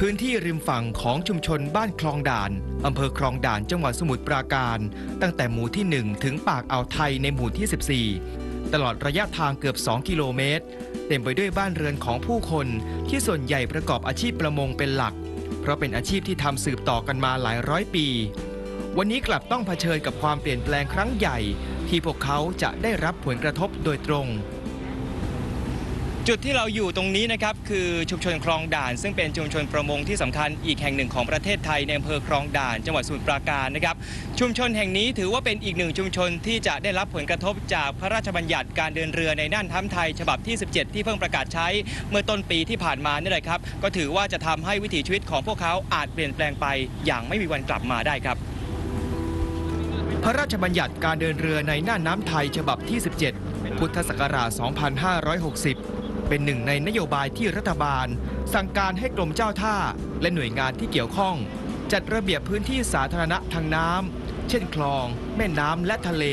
พื้นที่ริมฝั่งของชุมชนบ้านคลองด่าน อำเภอคลองด่านจังหวัดสมุทรปราการ ตั้งแต่หมู่ที่ 1 ถึงปากอ่าวไทยในหมู่ที่ 14 ตลอดระยะทางเกือบ 2 กิโลเมตร เต็มไปด้วยบ้านเรือนของผู้คนที่ส่วนใหญ่ประกอบอาชีพประมงเป็นหลัก เพราะเป็นอาชีพที่ทำสืบต่อกันมาหลายร้อยปี วันนี้กลับต้องเผชิญกับความเปลี่ยนแปลงครั้งใหญ่ ที่พวกเขาจะได้รับผลกระทบโดยตรง จุดที่เราอยู่ตรงนี้นะครับคือชุมชนคลองด่าน ซึ่งเป็นชุมชนประมงที่สำคัญอีกแห่งหนึ่งของประเทศไทยในอำเภอคลองด่าน จังหวัดสมุทรปราการนะครับชุมชนแห่งนี้ถือว่าเป็นอีกหนึ่งชุมชนที่จะได้รับผลกระทบจากพระราชบัญญัติการเดินเรือในน่านท้ำไทย ฉบับที่ 17 ที่เพิ่งประกาศใช้เมื่อต้นปีที่ผ่านมานี่แหละครับก็ถือว่าจะทำให้วิถีชีวิตของพวกเขาอาจเปลี่ยนแปลงไปอย่างไม่มีวันกลับมาได้ครับพระราชบัญญัติการเดินเรือในน่านน้ำไทยฉบับที่ 17 พุทธศักราช 2560 เป็นหนึ่งในนโยบายที่รัฐบาล สั่งการให้กรมเจ้าท่า และหน่วยงานที่เกี่ยวข้อง จัดระเบียบพื้นที่สาธารณะทางน้ำเช่นคลอง แม่น้ำและทะเล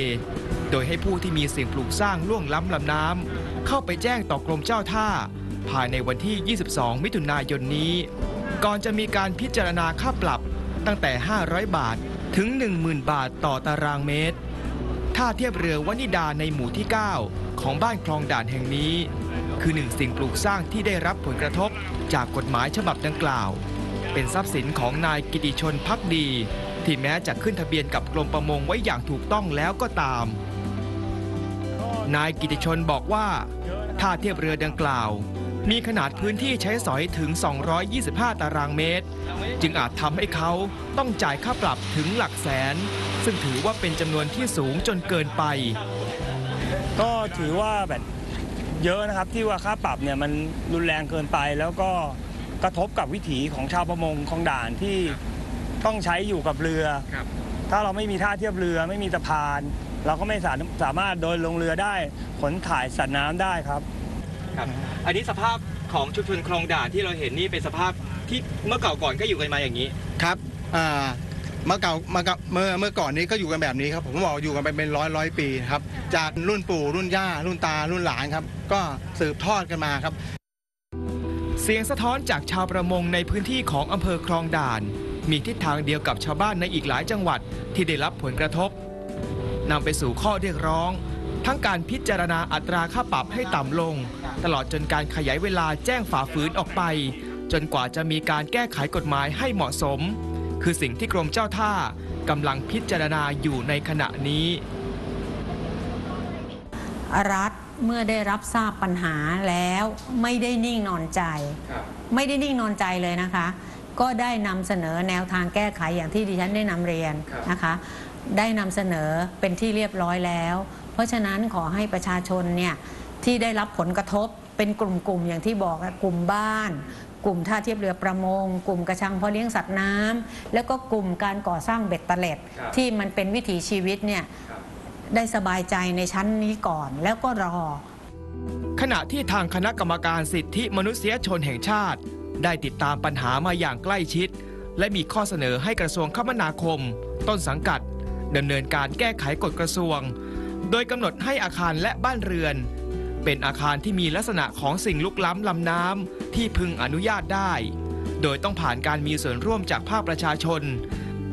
โดยให้ผู้ที่มีสิ่งปลูกสร้างล่วงล้ำลำน้ำเข้าไปแจ้งต่อกรมเจ้าท่า ภายในวันที่ 22 มิถุนายนนี้ ก่อนจะมีการพิจารณาค่าปรับตั้งแต่ 500 บาทถึง 10,000 บาทต่อตารางเมตร ท่าเทียบเรือวนิดาในหมู่ที่ 9 ของบ้านคลองด่านแห่งนี้ คือหนึ่งสิ่งปลูกสร้างที่ได้รับผลกระทบจากกฎหมายฉบับดังกล่าว เป็นทรัพย์สินของนายกิติชนพักดี ที่แม้จะขึ้นทะเบียนกับกรมประมงไว้อย่างถูกต้องแล้วก็ตาม นายกิติชนบอกว่าท่าเทียบเรือดังกล่าว มีขนาดพื้นที่ใช้สอยถึง 225 ตารางเมตร จึงอาจทำให้เขาต้องจ่ายค่าปรับถึงหลักแสน ซึ่งถือว่าเป็นจำนวนที่สูงจนเกินไป ก็ถือว่าแบบ เยอะนะครับที่ว่าค่าปรับเนี่ยมันรุนแรงเกินไป แล้วก็กระทบกับวิถีของชาวประมงของด่านที่ต้องใช้อยู่กับเรือ ครับถ้าเราไม่มีท่าเทียบเรือไม่มีสะพาน เราก็ไม่สาสามารถเดินลงเรือได้ขนถ่ายสัตว์น้ำได้ครับ ครับ อันนี้สภาพของชุมชนคลองด่านที่เราเห็นนี่เป็นสภาพที่เมื่อเก่าก่อนก็อยู่กันมาอย่างนี้ ครับอ่า เมื่อเก่าเมื่อเก่าเมื่อเมื่อก่อนนี้ก็อยู่กันแบบนี้ครับผมบอกอยู่กันไปเป็นร้อยร้อยปีครับจากรุ่นปู่รุ่นย่า รุ่นตารุ่นหลานครับ ก็สืบทอดกันมาครับ เสียงสะท้อนจากชาวประมงในพื้นที่ของอำเภอคลองด่าน มีทิศทางเดียวกับชาวบ้านในอีกหลายจังหวัดที่ได้รับผลกระทบนำไปสู่ข้อเรียกร้อง ทั้งการพิจารณาอัตราค่าปรับให้ต่ำลง ตลอดจนการขยายเวลาแจ้งฝ่าฝืนออกไป จนกว่าจะมีการแก้ไขกฎหมายให้เหมาะสม คือสิ่งที่กรมเจ้าท่ากำลังพิจารณาอยู่ในขณะนี้รัฐเมื่อได้รับทราบปัญหาแล้วไม่ได้นิ่งนอนใจ ไม่ได้นิ่งนอนใจเลยนะคะ ก็ได้นำเสนอแนวทางแก้ไขอย่างที่ดิฉันได้นำเรียนครับนะคะ ได้นำเสนอเป็นที่เรียบร้อยแล้ว เพราะฉะนั้นขอให้ประชาชนเนี่ยที่ได้รับผลกระทบ เป็นกลุ่มๆอย่างที่บอกอะกลุ่มบ้าน กลุ่มท่าเทียบเรือประมง กลุ่มกระชังเพาะเลี้ยงสัตว์น้ำแล้วก็กลุ่มการก่อสร้างเบ็ดเตล็ดครับที่มันเป็นวิถีชีวิตเนี่ยได้สบายใจในชั้นนี้ก่อนแล้วก็รอ ขณะที่ทางคณะกรรมการสิทธิมนุษยชนแห่งชาติ ได้ติดตามปัญหามาอย่างใกล้ชิด และมีข้อเสนอให้กระทรวงคมนาคม ต้นสังกัดดำเนินการแก้ไขกฎกระทรวง โดยกำหนดให้อาคารและบ้านเรือน เป็นอาคารที่มีลักษณะของสิ่งลุกล้ำลำน้ำที่พึงอนุญาตได้ โดยต้องผ่านการมีส่วนร่วมจากภาคประชาชน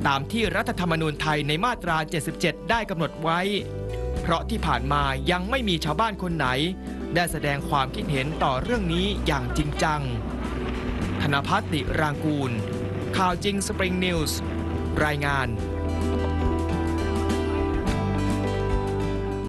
ตามที่รัฐธรรมนูญไทยในมาตรา 77 ได้กำหนดไว้ เพราะที่ผ่านมายังไม่มีชาวบ้านคนไหน ได้แสดงความคิดเห็นต่อเรื่องนี้อย่างจริงจัง ธนพัฒติรางกูล ข่าวจริงสปริงนิวส์รายงาน